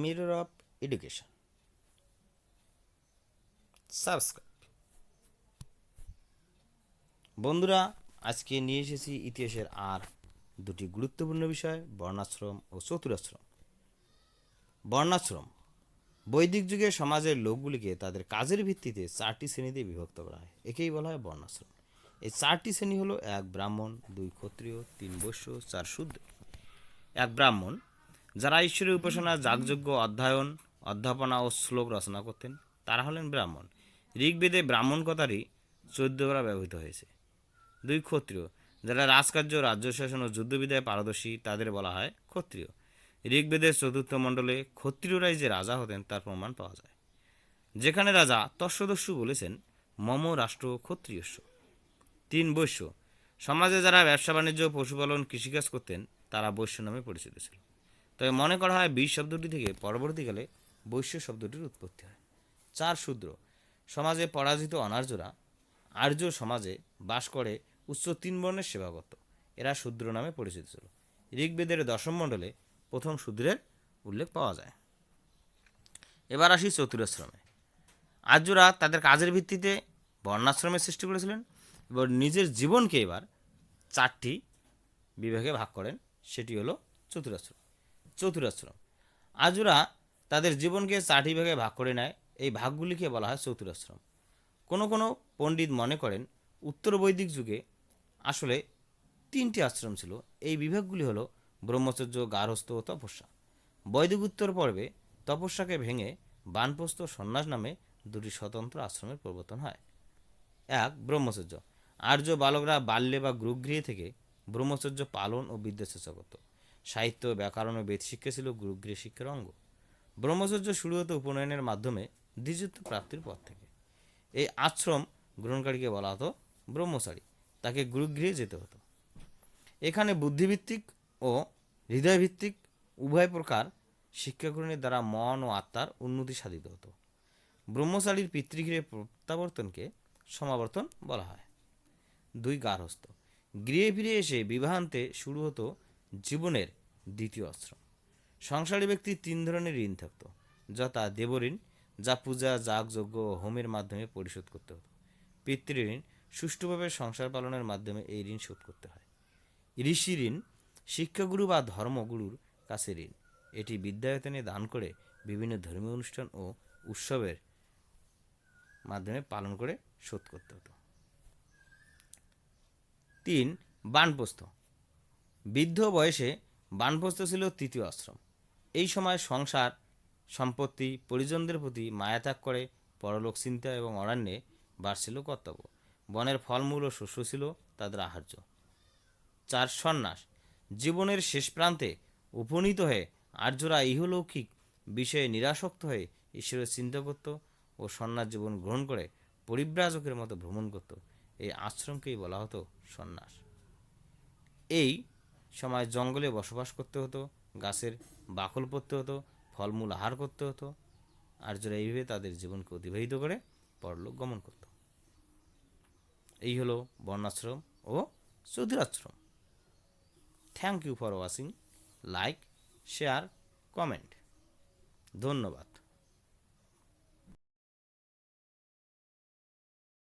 mirror of education. Subscribe বন্ধুরা, আজকে নিয়ে এসেছি ইতিহাসের আর দুটি গুরুত্বপূর্ণ বিষয়, বর্ণাশ্রম ও চতুরাশ্রম। বর্ণাশ্রম, বৈদিক যুগে সমাজের লোকগুলিকে তাদের কাজের ভিত্তিতে চারটি শ্রেণীতে বিভক্ত করা হয়। একেই বলা হয় বর্ণাশ্রম। এই চারটি শ্রেণি হলো এক ব্রাহ্মণ, দুই ক্ষত্রিয়, তিন বৈশ্য, চার শূদ্র। এক ব্রাহ্মণ যারা ঈশ্বরের উপাসনা যাগযজ্ঞ অধ্যয়ন, অধ্যাপনা ও শ্লোক রচনা করতেন, তারা হলেন ব্রাহ্মণ। ঋগ্বেদে ব্রাহ্মণ কথারই চোদ্দ করা ব্যবহৃত হয়েছে। দুই ক্ষত্রিয়, যারা রাজকার্য, রাজ্য শাসন ও যুদ্ধবিদ্যায় পারদর্শী, তাদের বলা হয় ক্ষত্রিয়। ঋগ্বেদের চতুর্থ মণ্ডলে ক্ষত্রিয়রাই যে রাজা হতেন, তার প্রমাণ পাওয়া যায়। যেখানে রাজা তস্যদস্যু বলেছেন, মম রাষ্ট্র ক্ষত্রিয়স্য তিন বৈশ্য, সমাজে যারা ব্যবসা বাণিজ্য পশুপালন কৃষিকাজ করতেন, তারা বৈশ্য নামে পরিচিত ছিল। তবে মনে করা হয় বীজ শব্দটি থেকে পরবর্তীকালে বৈশ্য শব্দটির উৎপত্তি হয়। চার শূদ্র, সমাজে পরাজিত অনার্যরা আর্য সমাজে বাস করে উচ্চ তিন বর্ণের সেবা করত এরা শূদ্র নামে পরিচিত ছিল। ঋগ্বেদের দশম মণ্ডলে প্রথম শূদ্রের উল্লেখ পাওয়া যায়। এবার আসি চতুরাশ্রমে। আর্যরা তাদের কাজের ভিত্তিতে বর্ণাশ্রমের সৃষ্টি করেছিলেন এবং নিজের জীবনকে এবার চারটি বিভাগে ভাগ করেন। সেটি হলো চতুরাশ্রম। চতুরাশ্রম। আজুরা তাদের জীবনকে চারটি ভাগে ভাগ করে নেয়। এই ভাগগুলিকে বলা হয় চতুরাশ্রম। কোনো কোনো পণ্ডিত মনে করেন, উত্তর বৈদিক যুগে আসলে তিনটি আশ্রম ছিল। এই বিভাগগুলি হলো ব্রহ্মচর্য, গার্হস্থ ও তপস্যা। বৈদিক উত্তর পর্বে তপস্যাকে ভেঙে বানপ্রস্থ সন্ন্যাস নামে দুটি স্বতন্ত্র আশ্রমের প্রবর্তন হয়। এক, ব্রহ্মচর্য। আর্য বালকরা বাল্যে বা গুরুগৃহে থেকে ব্রহ্মচর্য পালন ও বিদ্যাচর্চা করত সাহিত্য, ব্যাকরণ ও বেদ শিক্ষা ছিল গুরুগৃহ শিক্ষার অঙ্গ। ব্রহ্মচর্য শুরু হতো উপনয়নের মাধ্যমে দ্বিজত্ব প্রাপ্তির পর থেকে। এই আশ্রম গ্রহণকারীকে বলা হতো ব্রহ্মচারী। তাকে গুরুগৃহে যেতে হতো। এখানে বুদ্ধিভিত্তিক ও হৃদয়ভিত্তিক উভয় প্রকার শিক্ষাগ্রহণের দ্বারা মন ও আত্মার উন্নতি সাধিত হতো। ব্রহ্মচারীর পিতৃগৃহে প্রত্যাবর্তনকে সমাবর্তন বলা হয়। দুই গার্হস্থ গৃহে ফিরে এসে বিবাহান্তে শুরু হতো জীবনের দ্বিতীয় আশ্রম সংসারী ব্যক্তির তিন ধরনের ঋণ থাকতো যথা দেবঋণ, যা পূজা, যাগযজ্ঞ ও হোমের মাধ্যমে পরিশোধ করতে হতো। পিতৃঋণ সুষ্ঠুভাবে সংসার পালনের মাধ্যমে এই ঋণ শোধ করতে হয়। ঋষি ঋণ শিক্ষাগুরু বা ধর্মগুরুর কাছে ঋণ। এটি বিদ্যায়তনে দান করে বিভিন্ন ধর্মীয় অনুষ্ঠান ও উৎসবের মাধ্যমে পালন করে শোধ করতে হতো। তিন, বানপ্রস্থ। বৃদ্ধ বয়সে বানপ্রস্থ ছিল তৃতীয় আশ্রম। এই সময় সংসার, সম্পত্তি, পরিজনদের প্রতি মায়াত্যাগ করে পরলোক চিন্তা এবং অরণ্যে বাড়ছিল কর্তব্য। বনের ফলমূল ও শস্য ছিল তাদের আহার্য। চার সন্ন্যাস জীবনের শেষ প্রান্তে উপনীত হয়ে আর্যরা ইহলৌকিক বিষয়ে নিরাসক্ত হয়ে ঈশ্বরের চিন্তা করত ও সন্ন্যাস জীবন গ্রহণ করে পরিব্রাজকের মতো ভ্রমণ করত। এই আশ্রমকেই বলা হতো সন্ন্যাস। এই সময় জঙ্গলে বসবাস করতে হতো, গাছের বাকল পড়তে হতো, ফলমূল আহার করতে হতো। আর্যরা এইভাবে তাদের জীবনকে অতিবাহিত করে, পরলোক গমন করত। এই হলো বর্ণাশ্রম ও চৌধুরাশ্রম। Thank you for watching like share comment ধন্যবাদ।